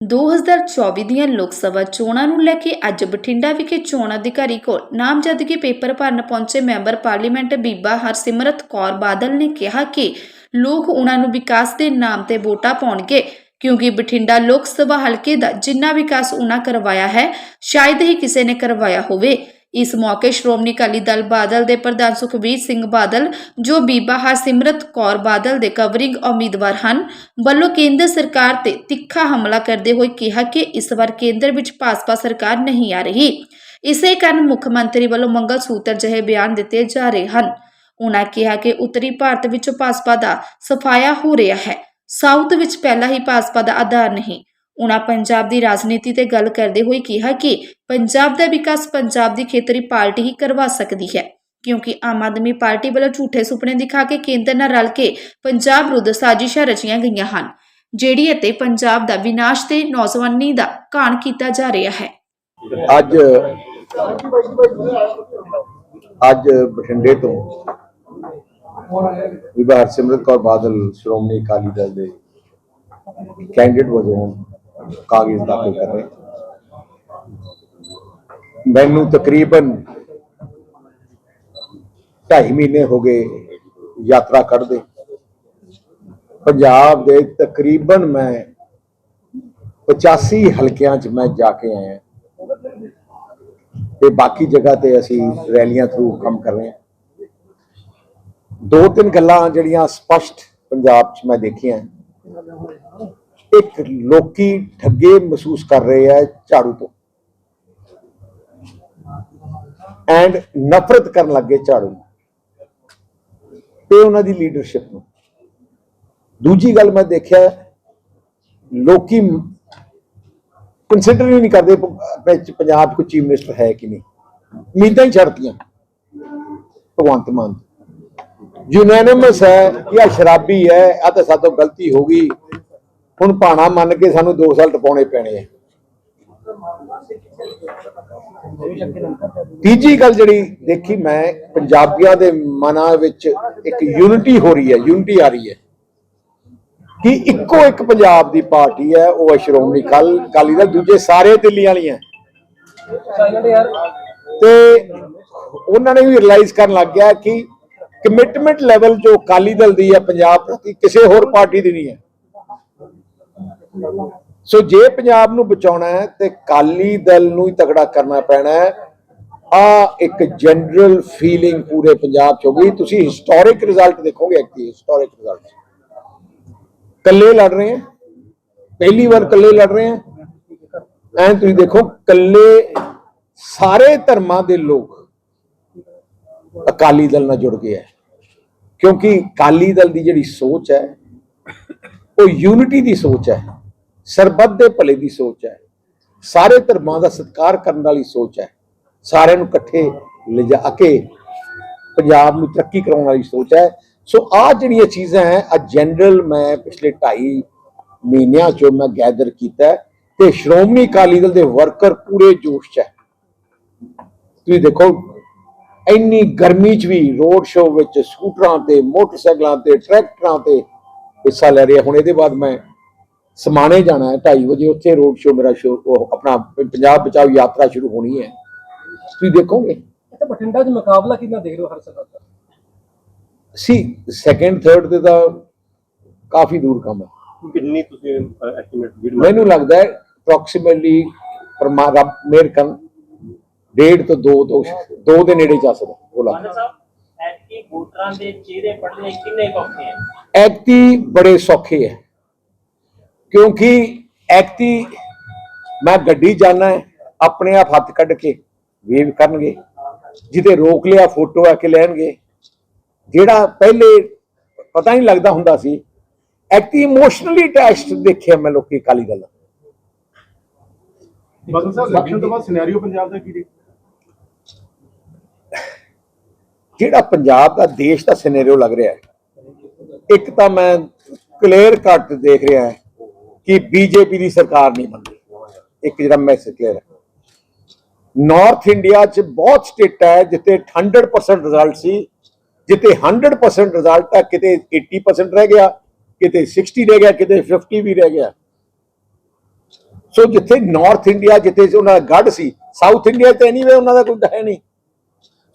2024 ਦੀਆਂ ਲੋਕ ਸਭਾ ਚੋਣਾਂ ਨੂੰ ਲੈ ਕੇ ਅੱਜ ਬਠਿੰਡਾ ਵਿਖੇ ਚੋਣ ਅਧਿਕਾਰੀ ਕੋਲ ਨਾਮਜ਼ਦਗੀ ਪੇਪਰ ਭਰਨ ਪਹੁੰਚੇ ਮੈਂਬਰ ਪਾਰਲੀਮੈਂਟ ਬੀਬਾ ਹਰਸਿਮਰਤ ਕੌਰ ਬਾਦਲ ਨੇ ਕਿਹਾ ਕਿ ਲੋਕ ਉਹਨਾਂ ਨੂੰ ਵਿਕਾਸ ਦੇ ਨਾਮ ਤੇ ਵੋਟਾਂ ਪਾਉਣਗੇ, ਕਿਉਂਕਿ ਬਠਿੰਡਾ ਲੋਕ ਸਭਾ ਹਲਕੇ ਦਾ ਜਿੰਨਾ ਵਿਕਾਸ ਉਹਨਾਂ ਕਰਵਾਇਆ ਹੈ, ਸ਼ਾਇਦ ਹੀ ਕਿਸੇ ਨੇ ਕਰਵਾਇਆ ਹੋਵੇ। ਇਸ ਮੌਕੇ ਸ਼੍ਰੋਮਣੀ ਅਕਾਲੀ ਦਲ ਬਾਦਲ ਦੇ ਪ੍ਰਧਾਨ ਸੁਖਬੀਰ ਸਿੰਘ ਬਾਦਲ, ਜੋ ਬੀਬਾ ਹਰਸਿਮਰਤ ਕੌਰ ਬਾਦਲ ਦੇ ਕਵਰਿੰਗ ਉਮੀਦਵਾਰ ਹਨ, ਵੱਲੋਂ ਕੇਂਦਰ ਸਰਕਾਰ ਤੇ ਤਿੱਖਾ ਹਮਲਾ ਕਰਦੇ ਹੋਏ ਕਿਹਾ ਕਿ ਇਸ ਵਾਰ ਕੇਂਦਰ ਵਿੱਚ ਭਾਜਪਾ ਸਰਕਾਰ ਨਹੀਂ ਆ ਰਹੀ। ਇਸੇ ਕਾਰਨ ਮੁੱਖ ਮੰਤਰੀ ਵੱਲੋਂ ਮੰਗਲ ਸੂਤਰ ਜਿਹੇ ਬਿਆਨ ਦਿੱਤੇ ਜਾ ਰਹੇ ਹਨ। ਉਹਨਾਂ ਕਿਹਾ ਕਿ ਉੱਤਰੀ ਭਾਰਤ ਵਿੱਚ ਭਾਜਪਾ ਦਾ ਸਫਾਇਆ ਹੋ ਰਿਹਾ ਹੈ। ਸਾਊਥ ਵਿੱਚ ਪਹਿਲਾਂ ਹੀ ਭਾਜਪਾ ਦਾ ਆਧਾਰ ਨਹੀਂ ਉਨ੍ਹਾਂ ਪੰਜਾਬ ਦੀ ਰਾਜਨੀਤੀ ਤੇ ਗੱਲ ਕਰਦੇ ਹੋਏ ਕਿਹਾ ਕਿ ਪੰਜਾਬ ਦਾ ਵਿਕਾਸ ਪੰਜਾਬ ਦੀ ਖੇਤਰੀ ਪਾਰਟੀ ਹੀ ਕਰਵਾ ਸਕਦੀ ਹੈ, ਕਿਉਂਕਿ ਆਮ ਆਦਮੀ ਪਾਰਟੀ ਵੱਲੋਂ ਝੂਠੇ ਸੁਪਨੇ ਦਿਖਾ ਕੇ ਕੇਂਦਰ ਨਾਲ ਰਲ ਕੇ ਪੰਜਾਬ ਵਿਰੁੱਧ ਸਾਜ਼ਿਸ਼ਾਂ ਰਚੀਆਂ ਗਈਆਂ ਹਨ, ਜਿਹੜੀ ਅਤੇ ਪੰਜਾਬ ਦਾ ਵਿਨਾਸ਼ ਤੇ ਨੌਜਵਾਨੀ ਦਾ ਘਾਣ ਕੀਤਾ ਜਾ ਰਿਹਾ ਹੈ। ਅੱਜ ਅੱਜ ਬਠਿੰਡੇ ਤੋਂ ਵਿਭਾਰ ਸਿਮਰਤ ਕੌਰ ਬਾਦਲ ਸ਼੍ਰੋਮਣੀ ਅਕਾਲੀ ਦਲ ਦੇ ਕੈਂਡੀਡੇਟ ਵਜੋਂ ਕਾਗਜ਼ ਦਾਖਲ ਕਰ ਰਹੇ। ਮੈਨੂੰ ਤਕਰੀਬਨ 2.5 ਮਹੀਨੇ ਹੋ ਗਏ ਯਾਤਰਾ ਕਰਦੇ ਪੰਜਾਬ ਦੇ ਤਕਰੀਬਨ ਮੈਂ 85 ਹਲਕਿਆਂ 'ਚ ਮੈਂ ਜਾ ਕੇ ਆਇਆ। ਤੇ ਬਾਕੀ ਜਗ੍ਹਾ ਤੇ ਅਸੀਂ ਰੈਲੀਆਂ ਥਰੂ ਕੰਮ ਕਰ ਰਹੇ ਹਾਂ। ਦੋ ਤਿੰਨ ਗੱਲਾਂ ਜਿਹੜੀਆਂ ਸਪਸ਼ਟ ਪੰਜਾਬ 'ਚ ਮੈਂ ਦੇਖੀਆਂ। ਇੱਕ ਲੋਕੀ ਠੱਗੇ ਮਹਿਸੂਸ ਕਰ ਰਹੇ ਆ ਝਾੜੂ ਤੋਂ। ਐਂਡ ਨਫ਼ਰਤ ਕਰਨ ਲੱਗੇ ਝਾੜੂ ਨੂੰ। ਤੇ ਉਹਨਾਂ ਦੀ ਲੀਡਰਸ਼ਿਪ ਨੂੰ। ਦੂਜੀ ਗੱਲ ਮੈਂ ਦੇਖਿਆ, ਲੋਕੀ ਕੰਸੀਡਰ ਹੀ ਨਹੀਂ ਕਰਦੇ ਪੰਜਾਬ 'ਚ ਕੋਈ ਚੀਫ ਮਿਨਿਸਟਰ ਹੈ ਕਿ ਨਹੀਂ। ਉਮੀਦਾਂ ਹੀ ਛੱਡਤੀਆਂ। ਭਗਵੰਤ ਮਾਨ ਯੂਨੈਨਿਮਸ ਹੈ ਕਿ ਆ ਸ਼ਰਾਬੀ ਹੈ ਆ ਤਾਂ ਸਾਤੋਂ ਗਲਤੀ ਹੋ ਗਈ। ਹੁਣ ਭਾਣਾ ਮੰਨ ਕੇ ਸਾਨੂੰ 2 ਸਾਲ ਟਪਾਉਣੇ ਪੈਣੇ ਆ। ਤੀਜੀ ਗੱਲ ਜਿਹੜੀ ਦੇਖੀ ਮੈਂ ਪੰਜਾਬੀਆਂ ਦੇ ਮਨਾਂ ਵਿੱਚ ਇੱਕ ਯੂਨਿਟੀ ਹੋ ਰਹੀ ਹੈ ਯੂਨਿਟੀ ਆ ਰਹੀ ਹੈ। ਕਿ ਇੱਕੋ ਇੱਕ ਪੰਜਾਬ ਦੀ ਪਾਰਟੀ ਹੈ ਉਹ ਸ਼੍ਰੋਮਣੀ ਅਕਾਲ- ਅਕਾਲੀ ਦਲ ਦੂਜੇ ਸਾਰੇ ਦਿੱਲੀ ਵਾਲੀਆਂ। ਤੇ ਉਹਨਾਂ ਨੇ ਵੀ ਰਿਅਲਾਈਜ਼ ਕਰਨ ਲੱਗ ਗਿਆ ਕਿ ਕਮਿਟਮੈਂਟ ਲੈਵਲ ਜੋ ਅਕਾਲੀ ਦਲ ਦੀ ਹੈ, ਪੰਜਾਬ ਪ੍ਰਤੀ ਕਿਸੇ ਹੋਰ ਪਾਰਟੀ ਦੀ ਨਹੀਂ ਹੈ। ਸੋ ਜੇ ਪੰਜਾਬ ਨੂੰ ਬਚਾਉਣਾ ਹੈ, ਤੇ ਅਕਾਲੀ ਦਲ ਨੂੰ ਹੀ ਤਗੜਾ ਕਰਨਾ ਪੈਣਾ ਹੈ। ਆ ਇੱਕ ਜਨਰਲ ਫੀਲਿੰਗ ਪੂਰੇ ਪੰਜਾਬ ਚ ਹੋ ਗਈ। ਤੁਸੀਂ ਹਿਸਟੋਰਿਕ ਰਿਜ਼ਲਟ ਦੇਖੋਗੇ ਐਕਟੀ ਹਿਸਟੋਰਿਕ ਰਿਜ਼ਲਟ ਕੱਲੇ ਲੜ ਰਹੇ ਹੈ। ਪਹਿਲੀ ਵਾਰ ਕੱਲੇ ਲੜ ਰਹੇ ਹੈ। ਐਂ ਤੁਸੀਂ ਦੇਖੋ ਕੱਲੇ ਸਾਰੇ ਧਰਮਾਂ ਦੇ ਲੋਕ ਅਕਾਲੀ ਦਲ ਨਾਲ ਜੁੜ ਗਏ ਹੈ। ਕਿਉਂਕਿ ਅਕਾਲੀ ਦਲ ਦੀ ਜਿਹੜੀ ਸੋਚ ਹੈ, ਉਹ ਯੂਨਿਟੀ ਦੀ ਸੋਚ ਹੈ, ਸਰਬੱਤ ਦੇ ਭਲੇ ਦੀ ਸੋਚ ਹੈ, ਸਾਰੇ ਧਰਮਾਂ ਦਾ ਸਤਿਕਾਰ ਕਰਨ ਵਾਲੀ ਸੋਚ ਹੈ, ਸਾਰਿਆਂ ਨੂੰ ਇਕੱਠੇ ਲਿਜਾ ਕੇ ਪੰਜਾਬ ਨੂੰ ਤਰੱਕੀ ਕਰਾਉਣ ਵਾਲੀ ਸੋਚ ਹੈ। ਸੋ ਆ ਜਿਹੜੀਆਂ ਚੀਜ਼ਾਂ ਹੈ ਆ ਜਨਰਲ ਮੈਂ ਪਿਛਲੇ 2.5 ਮਹੀਨਿਆਂ ਚੋਂ ਮੈਂ ਗੈਦਰ ਕੀਤਾ ਤੇ ਸ਼੍ਰੋਮਣੀ ਅਕਾਲੀ ਦਲ ਦੇ ਵਰਕਰ ਪੂਰੇ ਜੋਸ਼ 'ਚ ਹੈ। ਤੁਸੀਂ ਦੇਖੋ ਇੰਨੀ ਗਰਮੀ 'ਚ ਵੀ ਰੋਡ ਸ਼ੋਅ ਵਿੱਚ ਸਕੂਟਰਾਂ ਤੇ ਮੋਟਰਸਾਈਕਲਾਂ ਤੇ ਟਰੈਕਟਰਾਂ ਤੇ ਹਿੱਸਾ ਲੈ ਰਹੇ। ਹੁਣ ਇਹਦੇ ਬਾਅਦ ਮੈਂ ਸਮਾਣੇ ਜਾਣਾ ਹੈ 2:30 ਵਜੇ ਉੱਥੇ ਰੋਡ ਸ਼ੋਅ ਮੇਰਾ ਸ਼ੋਅ ਆਪਣਾ ਪੰਜਾਬ ਬਚਾਓ ਯਾਤਰਾ ਸ਼ੁਰੂ ਹੋਣੀ ਹੈ। ਤੁਸੀਂ ਦੇਖੋਗੇ? ਅੱਛਾ ਬਠਿੰਡਾ 'ਚ ਮੁਕਾਬਲਾ ਕਿੰਨਾ ਦੇਖ ਰਹੇ ਹੋ ਹਰ ਸਭਾ ਦਾ? ਸੀ ਸੈਕੰਡ ਥਰਡ ਤੇ ਤਾਂ ਕਾਫੀ ਦੂਰ ਕੰਮ ਹੈ। ਕਿੰਨੀ ਤੁਸੀਂ ਐਸਟੀਮੇਟ ਮੈਨੂੰ ਲੱਗਦਾ ਹੈ ਅਪਰੋਕਸੀਮੇਟਲੀ ਪਰਮਾਰਾ ਅਮਰੀਕਨ ਡੇਢ ਤੋਂ 2 ਤੋਂ 2 ਦੇ ਨੇੜੇ ਜਾ ਸਕਦਾ ਉਹ ਲੱਗਦਾ ਮਾਨ ਸਾਹਿਬ ਐਤਕੀ ਵੋਟਰਾਂ ਦੇ ਚਿਹਰੇ ਪੜਨੇ ਕਿੰਨੇ ਔਖੇ ਹੈ ਐਕਤੀ ਬੜੇ ਸੌਖੇ ਹੈ ਕਿਉਂਕਿ ਐਕਤੀ ਮੈਂ ਗੱਡੀ ਜਾਣਾ ਹੈ ਆਪਣੇ ਆਪ ਹੱਥ ਕੱਢ ਕੇ ਵੇਵ ਕਰਨਗੇ ਜਿੱਤੇ ਰੋਕ ਲਿਆ ਫੋਟੋ ਆ ਕੇ ਲੈਣਗੇ। ਜਿਹੜਾ ਪਹਿਲੇ ਪਤਾ ਨਹੀਂ ਲੱਗਦਾ ਹੁੰਦਾ ਸੀ ਐਕਟੀ ਇਮੋਸ਼ਨਲੀ ਅਟੈਚਡ ਦੇਖਿਆ ਮੈਂ ਲੋਕੀ ਕਾਲੀ ਗੱਲ ਬਦਲ ਸਾਹਿਬ ਇਲੈਕਸ਼ਨ ਤੋਂ ਬਾਅਦ ਸਿਨੈਰੀਓ ਪੰਜਾਬ ਦਾ ਕੀ ਦੇ ਜਿਹੜਾ ਪੰਜਾਬ ਦਾ ਦੇਸ਼ ਦਾ ਸਿਨੈਰੀਓ ਲੱਗ ਰਿਹਾ ਹੈ, ਇੱਕ ਤਾਂ ਮੈਂ ਕਲੀਅਰ ਕੱਟ ਦੇਖ ਰਿਹਾ ਹੈ ਕਿ ਬੀਜੇਪੀ ਦੀ ਸਰਕਾਰ ਨਹੀਂ ਬਣਦੀ ਇੱਕ ਜਿਹੜਾ ਮੈਸੇਜ ਕਲੀਅਰ ਹੈ। ਨਾਰਥ ਇੰਡੀਆ 'ਚ ਬਹੁਤ ਸਟੇਟ ਹੈ ਜਿੱਥੇ 100% ਰਿਜ਼ਲਟ ਸੀ, ਜਿੱਥੇ 100% ਰਿਜ਼ਲਟ ਹੈ ਕਿਤੇ 80% ਰਹਿ ਗਿਆ, ਕਿਤੇ 60 ਰਹਿ ਗਿਆ, ਕਿਤੇ 50 ਵੀ ਰਹਿ ਗਿਆ। ਸੋ ਜਿੱਥੇ ਨਾਰਥ ਇੰਡੀਆ ਜਿੱਥੇ ਉਹਨਾਂ ਦਾ ਗੜ ਸੀ ਸਾਊਥ ਇੰਡੀਆ ਤੇ ਐਨੀਵੇ ਉਹਨਾਂ ਦਾ ਕੋਈ ਹੈ ਨਹੀਂ।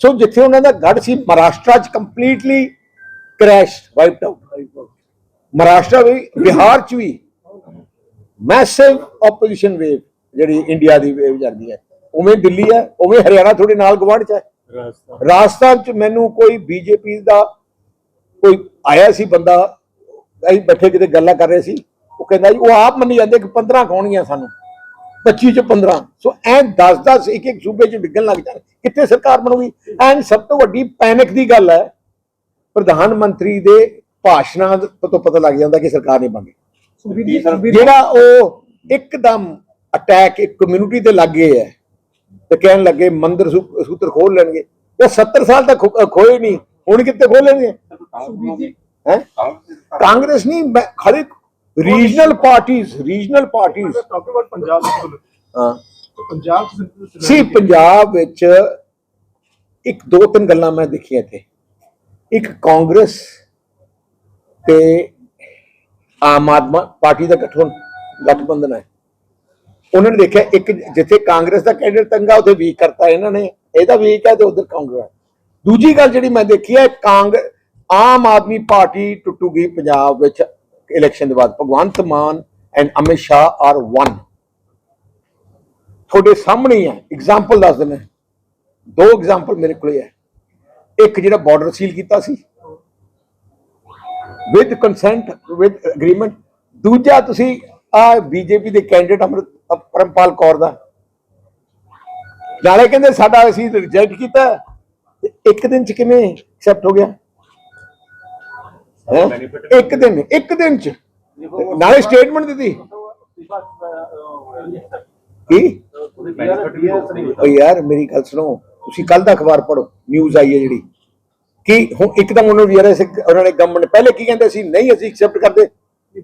ਸੋ ਜਿੱਥੇ ਉਹਨਾਂ ਦਾ ਗੜ ਸੀ ਮਹਾਰਾਸ਼ਟਰ ਚ completely crash wiped out Maharashtra ਵੀ ਬਿਹਾਰ ਚ ਵੀ ਮੈਸਿਵ ਆਪੋਜੀਸ਼ਨ ਵੇਵ ਜਿਹੜੀ ਇੰਡੀਆ ਦੀ ਵੇਵ ਜਾਂਦੀ ਹੈ ਉਵੇਂ ਦਿੱਲੀ ਹੈ ਉਵੇਂ ਹਰਿਆਣਾ ਤੁਹਾਡੇ ਨਾਲ ਗਵਾਂਢ ਚ ਹੈ ਰਾਜਸਥਾਨ ਚ ਮੈਨੂੰ ਕੋਈ ਬੀਜੇਪੀ ਦਾ ਕੋਈ ਆਇਆ ਸੀ ਬੰਦਾ ਅਸੀਂ ਬੈਠੇ ਕਿਤੇ ਗੱਲਾਂ ਕਰ ਰਹੇ ਸੀ ਉਹ ਕਹਿੰਦਾ ਜੀ ਉਹ ਆਪ ਮੰਨੀ ਜਾਂਦੇ ਕਿ 15 ਖਾਣੀਆਂ ਸਾਨੂੰ 25 ਚ 15 ਸੋ ਐ 10 10 ਇੱਕ ਇੱਕ ਸੂਬੇ ਚ ਡਿੱਗਣ ਲੱਗ ਜਾਣ। ਕਿੱਥੇ ਸਰਕਾਰ ਬਣੂਗੀ? ਐਂਡ ਸਭ ਤੋਂ ਵੱਡੀ ਪੈਨਿਕ ਦੀ ਗੱਲ ਹੈ ਪ੍ਰਧਾਨ ਮੰਤਰੀ ਦੇ ਭਾਸ਼ਣਾਂ ਤੋਂ ਪਤਾ ਲੱਗ ਜਾਂਦਾ ਕਿ ਸਰਕਾਰ ਨਹੀਂ ਬਣਨੀ ਜਿਹੜਾ ਉਹ ਇੱਕਦਮ ਅਟੈਕ ਇੱਕ ਕਮਿਊਨਿਟੀ ਤੇ ਲੱਗ ਹੈ ਤੇ ਕਹਿਣ ਲੱਗੇ ਮੰਦਰ ਸੂਤਰ ਖੋਲ ਲੈਣਗੇ। ਉਹ 70 ਸਾਲ ਤੱਕ ਖੋਏ ਨਹੀਂ ਹੁਣ ਕਿੱਥੇ ਖੋਲਣਗੇ ਹੈ? ਕਾਂਗਰਸ ਨਹੀਂ ਇੱਕ ਰੀਜਨਲ ਪਾਰਟੀਆਂ ਰੀਜਨਲ ਪਾਰਟੀਆਂ ਟਾਕ ਅਬਾਊਟ ਪੰਜਾਬ ਹਾਂ। ਪੰਜਾਬ ਸੀ ਪੰਜਾਬ ਵਿੱਚ ਇੱਕ ਦੋ ਤਿੰਨ ਗੱਲਾਂ ਮੈਂ ਦੇਖੀਆਂ ਇੱਥੇ। ਇੱਕ ਕਾਂਗਰਸ ਤੇ ਆਮ ਆਦਮੀ ਪਾਰਟੀ ਦਾ ਗਠਨ ਗਠਬੰਧਨ ਹੈ। ਉਹਨਾਂ ਨੇ ਦੇਖਿਆ ਇੱਕ ਜਿੱਥੇ ਕਾਂਗਰਸ ਦਾ ਕੈਂਡੀਡੇਟ ਤੰਗਾ ਉੱਥੇ ਵੀਕ ਕਰਤਾ ਇਹਨਾਂ ਨੇ। ਇਹਦਾ ਵੀਕ ਹੈ ਤੇ ਉਧਰ ਕਾਂਗਰਸ ਦੂਜੀ ਗੱਲ ਜਿਹੜੀ ਮੈਂ ਦੇਖੀ ਹੈ ਕਾਂਗ ਆਮ ਆਦਮੀ ਪਾਰਟੀ ਟੁੱਟੂਗੀ ਪੰਜਾਬ ਵਿੱਚ ਇਲੈਕਸ਼ਨ ਦੇ ਬਾਅਦ, Bhagwant Mann and Amit Shah are one ਤੁਹਾਡੇ ਸਾਹਮਣੇ ਹੀ ਹੈ ਐਗਜ਼ਾਮਪਲ ਦੱਸ ਦਿੰਦਾ ਦੋ ਐਗਜ਼ਾਮਪਲ ਮੇਰੇ ਕੋਲੇ ਹੈ ਇੱਕ ਜਿਹੜਾ ਬਾਰਡਰ ਸੀਲ ਕੀਤਾ ਸੀ। ਵਿਦ ਕੰਸੈਂਟ ਵਿਦ ਐਗਰੀਮੈਂਟ ਦੂਜਾ ਤੁਸੀਂ ਆ ਬੀਜੇਪੀ ਦੇ ਕੈਂਡੀਡੇਟ ਅਮਰਤ ਪਰਮਪਾਲ ਕੌਰ ਦਾ। ਨਾਲੇ ਕਹਿੰਦੇ ਸਾਡਾ ਅਸੀਂ ਰਿਜੈਕਟ ਕੀਤਾ। ਇੱਕ ਦਿਨ ਚ ਕਿਵੇਂ ਐਕਸੈਪਟ ਹੋ ਗਿਆ? ਹੈਂ? ਇੱਕ ਦਿਨ ਇੱਕ ਦਿਨ ਚ। ਨਾਲੇ ਸਟੇਟਮੈਂਟ ਦਿੱਤੀ। ਕੀ? ਓ ਯਾਰ ਮੇਰੀ ਗੱਲ ਸੁਣੋ। ਤੁਸੀਂ ਕੱਲ ਦਾ ਅਖਬਾਰ ਪੜੋ ਨਿਊਜ਼ ਆਈ ਹੈ ਜਿਹੜੀ। ਕਿ ਹੁਣ ਇੱਕਦਮ ਉਹਨਾਂ ਨੂੰ ਯਾਰ ਉਹਨਾਂ ਨੇ ਗਵਰਨਮੈਂਟ ਪਹਿਲੇ ਕੀ ਕਹਿੰਦੇ ਸੀ? ਨਹੀਂ ਅਸੀਂ ਐਕਸੈਪਟ ਕਰਦੇ।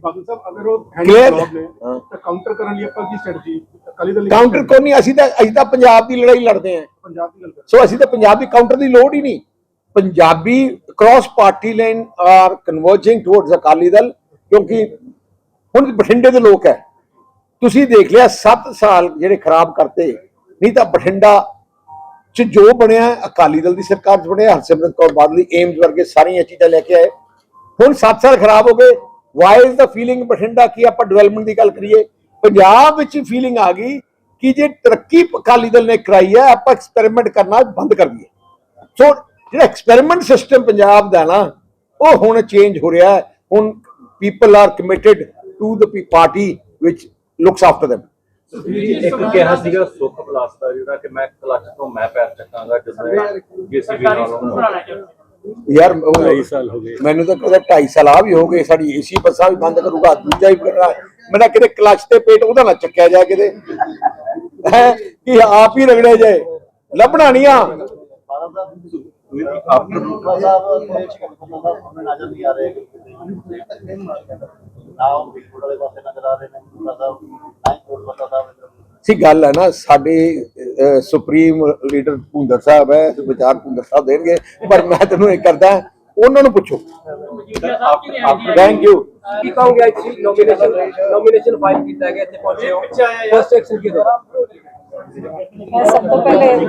ਬਾਦਲ ਸਾਹਿਬ ਅਗਰ ਉਹ Clear? ਹੈਂਡ ਨੇ ਹਾਂ। ਤਾਂ ਕਾਊਂਟਰ ਕਰਨ ਲਈ ਆਪਾਂ ਕੀ ਸਟ੍ਰੈਟਜੀ ਅਕਾਲੀ ਦਲ ਲਈ ਕਾਊਂਟਰ ਕੋਈ ਨਹੀਂ ਅਸੀਂ ਤਾਂ ਅਸੀਂ ਤਾਂ ਪੰਜਾਬ ਦੀ ਲੜਾਈ ਲੜਦੇ ਆਂ ਪੰਜਾਬ ਦੀ ਗੱਲ ਕਰ ਸੋ ਅਸੀਂ ਤਾਂ ਪੰਜਾਬ ਦੀ ਕਾਊਂਟਰ ਦੀ ਲੋੜ ਹੀ ਨਹੀਂ। Punjabi cross party line are converging towards Akali Dal, ਕਿਉਂਕਿ ਹੁਣ ਬਠਿੰਡੇ ਦੇ ਲੋਕ ਹੈ। ਤੁਸੀਂ ਦੇਖ ਲਿਆ 7 ਸਾਲ ਜਿਹੜੇ ਖਰਾਬ ਕਰਤੇ, ਨਹੀਂ ਤਾਂ ਬਠਿੰਡਾ ਚ ਜੋ ਬਣਿਆ, ਅਕਾਲੀ ਦਲ ਦੀ ਸਰਕਾਰ ਚ ਬਣਿਆ, ਹਰਸਿਮਰਤ ਕੌਰ ਬਾਦਲ, ਏਮਜ਼ ਵਰਗੇ ਸਾਰੀਆਂ ਚੀਜ਼ਾਂ ਲੈ ਕੇ ਆਏ। ਹੁਣ 7 ਸਾਲ ਖਰਾਬ ਹੋ ਗਏ why is the feeling Bathinda ਕੀ ਆਪਾਂ ਡਿਵੈਲਪਮੈਂਟ ਦੀ ਗੱਲ ਕਰੀਏ? ਪੰਜਾਬ ਵਿੱਚ ਫੀਲਿੰਗ ਆ ਗਈ ਕਿ ਜੇ ਤਰੱਕੀ ਅਕਾਲੀ ਦਲ ਨੇ ਕਰਾਈ ਹੈ, ਆਪਾਂ ਐਕਸਪੈਰੀਮੈਂਟ ਕਰਨਾ ਬੰਦ ਕਰ ਦਈਏ। ਸੋ ਜਿਹੜਾ ਐਕਸਪੈਰੀਮੈਂਟ ਸਿਸਟਮ ਪੰਜਾਬ ਦਾ ਨਾ ਉਹ ਹੁਣ ਚੇਂਜ ਹੋ ਰਿਹਾ ਹੈ। ਹੁਣ people are committed to the party which looks after them ਇੱਕ ਕਿਹਾ ਸੀਗਾ ਸੁਖ ਪਲਾਸ ਦਾ ਜਿਹੜਾ ਕਿ ਮੈਂ ਕਲਚ ਤੋਂ ਮੈਂ ਪੈਰ ਚੱਕਾਂਗਾ ਜਿਸਨੇ ਜੀਸੀਬੀ ਨਾਲੋਂ ਯਾਰ 2.5 ਸਾਲ ਹੋ ਗਏ। ਮੈਨੂੰ ਤਾਂ ਕਦੇ 2.5 ਸਾਲ ਆ ਵੀ ਹੋ ਗਏ ਸਾਡੀ ਏਸੀ ਬੱਸਾਂ ਵੀ ਬੰਦ ਕਰੂਗਾ ਦੂਜਾ ਵੀ ਕਰਨਾ। ਮੇਰਾ ਕਿਤੇ ਕਲਚ ਤੇ ਪੇਟ ਉਹਦਾ ਨਾ ਚੱਕਿਆ ਜਾ ਕਿਤੇ। ਹੈ ਕਿ ਆਪ ਹੀ ਰਗੜਿਆ ਜਾਏ। ਲੱਭਣਾ ਨਹੀਂ ਆ। ਸੀ ਗੱਲ ਹੈ ਨਾ ਸਾਡੇ ਸੁਪਰੀਮ ਲੀਡਰ ਭੁੰਦਰ ਸਾਹਿਬ ਹੈ ਵਿਚਾਰ ਭੁੰਦਰ ਸਾਹਿਬ ਦੇਣਗੇ। ਪਰ ਮੈਂ ਤੈਨੂੰ ਇਹ ਕਰਦਾ ਉਹਨਾਂ ਨੂੰ ਪੁੱਛੋ। ਥੈਂਕ ਯੂ ਕੀ ਕਹੋਗੇ ਅੱਜ ਨੋਮੀਨੇਸ਼ਨ ਨੋਮੀਨੇਸ਼ਨ ਫਾਈਲ ਕੀਤਾ ਗਿਆ ਇੱਥੇ ਪਹੁੰਚੇ ਹੋ। ਫਸਟ ਐਕਸ਼ਨ ਕੀ ਦੋ ਮੈਂ ਸਭ ਤੋਂ ਪਹਿਲੇ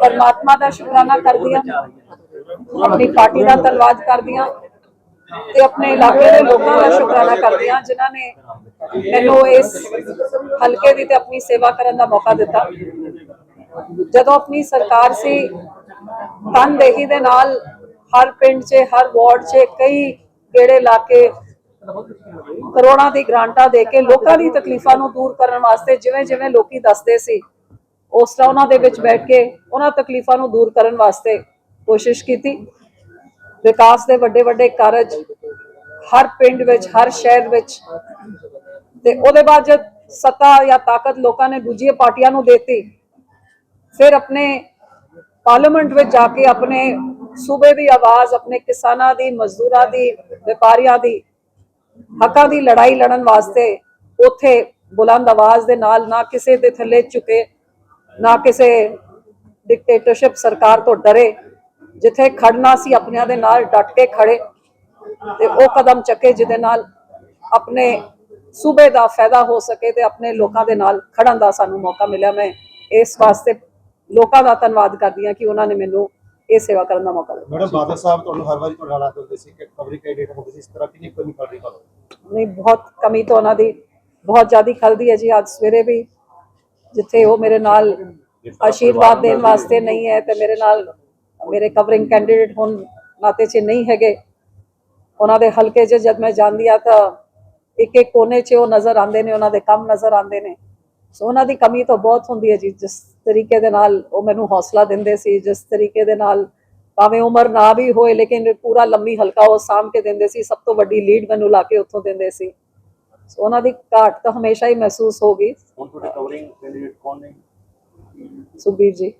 ਪਰਮਾਤਮਾ ਦਾ ਸ਼ੁਕਰਾਨਾ ਕਰਦੀ ਹਾਂ। ਆਪਣੀ ਪਾਰਟੀ ਦਾ ਧੰਨਵਾਦ ਕਰਦੀ ਹਾਂ ਤੇ ਆਪਣੇ ਇਲਾਕੇ ਦੇ ਲੋਕਾਂ ਦਾ ਸ਼ੁਕਰਾਨਾ ਕਰਦੀ ਹਾਂ, ਜਿਨ੍ਹਾਂ ਨੇ ਮੈਨੂੰ ਇਸ ਹਲਕੇ ਦੀ ਤੇ ਆਪਣੀ ਸੇਵਾ ਕਰਨ ਦਾ ਮੌਕਾ ਦਿੱਤਾ। ਜਦੋਂ ਆਪਣੀ ਸਰਕਾਰ ਸੀ, ਤਨਦੇਹੀ ਦੇ ਨਾਲ ਹਰ ਪਿੰਡ 'ਚ, ਹਰ ਵਾਰਡ 'ਚ ਕਈ ਗੇੜੇ ਲਾ ਕੇ ਕਰੋੜਾਂ ਦੀ ਗ੍ਰਾਂਟਾਂ ਦੇ ਕੇ ਲੋਕਾਂ ਦੀ ਤਕਲੀਫਾਂ ਨੂੰ ਦੂਰ ਕਰਨ ਵਾਸਤੇ ਜਿਵੇਂ ਜਿਵੇਂ ਲੋਕੀ ਦੱਸਦੇ ਸੀ, ਉਸ ਤਰ੍ਹਾਂ ਉਹਨਾਂ ਦੇ ਵਿੱਚ ਬੈਠ ਕੇ ਉਹਨਾਂ ਤਕਲੀਫਾਂ ਨੂੰ ਦੂਰ ਕਰਨ ਵਾਸਤੇ ਕੋਸ਼ਿਸ਼ ਕੀਤੀ। ਵਿਕਾਸ ਦੇ ਵੱਡੇ ਵੱਡੇ ਕਾਰਜ ਹਰ ਪਿੰਡ ਵਿੱਚ, ਹਰ ਸ਼ਹਿਰ ਵਿੱਚ ਤੇ ਉਹਦੇ ਬਾਅਦ ਜਦ ਸੱਤਾ ਜਾਂ ਤਾਕਤ ਲੋਕਾਂ ਨੇ ਦੂਜੀਆਂ ਪਾਰਟੀਆਂ ਨੂੰ ਦਿੱਤੀ, ਫਿਰ ਆਪਣੇ ਪਾਰਲੀਮੈਂਟ ਵਿੱਚ ਜਾ ਕੇ ਆਪਣੇ ਸੂਬੇ ਦੀ ਆਵਾਜ਼, ਆਪਣੇ ਕਿਸਾਨਾਂ ਦੀ, ਮਜ਼ਦੂਰਾਂ ਦੀ, ਵਪਾਰੀਆਂ ਦੀ ਹੱਕਾਂ ਦੀ ਲੜਾਈ ਲੜਨ ਵਾਸਤੇ ਉਥੇ ਬੁਲੰਦ ਆਵਾਜ਼ ਦੇ ਨਾਲ ਨਾ ਕਿਸੇ ਦੇ ਥੱਲੇ ਝੁਕੇ, ਨਾ ਕਿਸੇ ਡਿਕਟੇਟਰਸ਼ਿਪ ਸਰਕਾਰ ਤੋਂ ਡਰੇ, ਜਿੱਥੇ ਖੜਨਾ ਸੀ ਆਪਣਿਆਂ ਦੇ ਨਾਲ ਡਟ ਕੇ ਖੜੇ ਤੇ ਉਹ ਕਦਮ ਚੱਕੇ ਜਿਹਦੇ ਨਾਲ ਆਪਣੇ ਸੂਬੇ ਦਾ ਫਾਇਦਾ ਹੋ ਸਕੇ ਤੇ ਆਪਣੇ ਲੋਕਾਂ ਦੇ ਨਾਲ ਖੜਨ ਦਾ ਸਾਨੂੰ ਮੌਕਾ ਮਿਲਿਆ। ਮੈਂ ਇਸ ਵਾਸਤੇ ਲੋਕਾਂ ਦਾ ਧੰਨਵਾਦ ਕਰਦੀ ਹਾਂ ਕਿ ਉਹਨਾਂ ਨੇ ਮੈਨੂੰ ਇਹ ਸੇਵਾ ਕਰਨ ਦਾ ਮੌਕਾ ਦਿੱਤਾ ਮੈਡਮ ਬਾਦਲ ਸਾਹਿਬ ਤੁਹਾਨੂੰ ਹਰ ਵਾਰੀ ਤੁਹਾਡਾ ਹਾਲਾਤ ਹੁੰਦੇ ਸੀ ਕਿ ਕਵਰੀ ਕੈਂਡੀਡੇਟ ਹੁੰਦੇ ਸੀ ਇਸ ਤਰ੍ਹਾਂ ਕਿੰਨੀ ਕਮੀ ਕਰ ਰਹੀ ਤੁਹਾਨੂੰ ਨਹੀਂ ਬਹੁਤ ਕਮੀ ਤਾਂ ਉਹਨਾਂ ਦੀ ਬਹੁਤ ਜ਼ਿਆਦਾ ਖਲਦੀ ਹੈ ਜੀ। ਅੱਜ ਸਵੇਰੇ ਵੀ ਜਿੱਥੇ ਉਹ ਮੇਰੇ ਨਾਲ ਆਸ਼ੀਰਵਾਦ ਦੇਣ ਵਾਸਤੇ ਨਹੀਂ ਹੈ ਤੇ ਮੇਰੇ ਨਾਲ ਮੇਰੇ ਕਵਰਿੰਗ ਕੈਂਡੀਡੇਟ ਹੋਣ ਨਾਤੇ 'ਚ ਨਹੀਂ ਹੈਗੇ। ਉਹਨਾਂ ਦੇ ਹਲਕੇ 'ਚ ਜਦ ਮੈਂ ਜਾਂਦੀ ਆ ਤਾਂ ਇੱਕ ਇੱਕ ਕੋਨੇ 'ਚ ਉਹ ਨਜ਼ਰ ਆਉਂਦੇ ਨੇ ਉਹਨਾਂ ਦੇ ਕੰਮ ਨਜ਼ਰ ਆਉਂਦੇ ਨੇ। ਸੋ ਉਹਨਾਂ ਦੀ ਕਮੀ ਤਾਂ ਬਹੁਤ ਹੁੰਦੀ ਹੈ ਜੀ ਜਿਸ ਤਰੀਕੇ ਦੇ ਨਾਲ ਉਹ ਮੈਨੂੰ ਹੌਸਲਾ ਦਿੰਦੇ ਸੀ ਜਿਸ ਤਰੀਕੇ ਦੇ ਨਾਲ ਭਾਵੇਂ ਉਮਰ ਨਾ ਵੀ ਹੋਏ ਲੇਕਿਨ ਪੂਰਾ ਲੰਮੀ ਹਲਕਾ ਉਹ ਸਾਂਭ ਕੇ ਦਿੰਦੇ ਸੀ ਸਭ ਤੋਂ ਵੱਡੀ ਲੀਡ ਮੈਨੂੰ ਲਾ ਕੇ ਉੱਥੋਂ ਦਿੰਦੇ ਸੀ। ਉਹਨਾਂ ਦੀ ਘਾਟ ਤਾਂ ਹਮੇਸ਼ਾ ਹੀ ਮਹਿਸੂਸ ਹੋਗੀ ਹੁਣ ਤੁਹਾਡੇ ਕਵਰਿੰਗ ਕੈਂਡੀਡੇਟ ਕੌਣ ਨੇ? ਸੁਖਬੀਰ ਜੀ।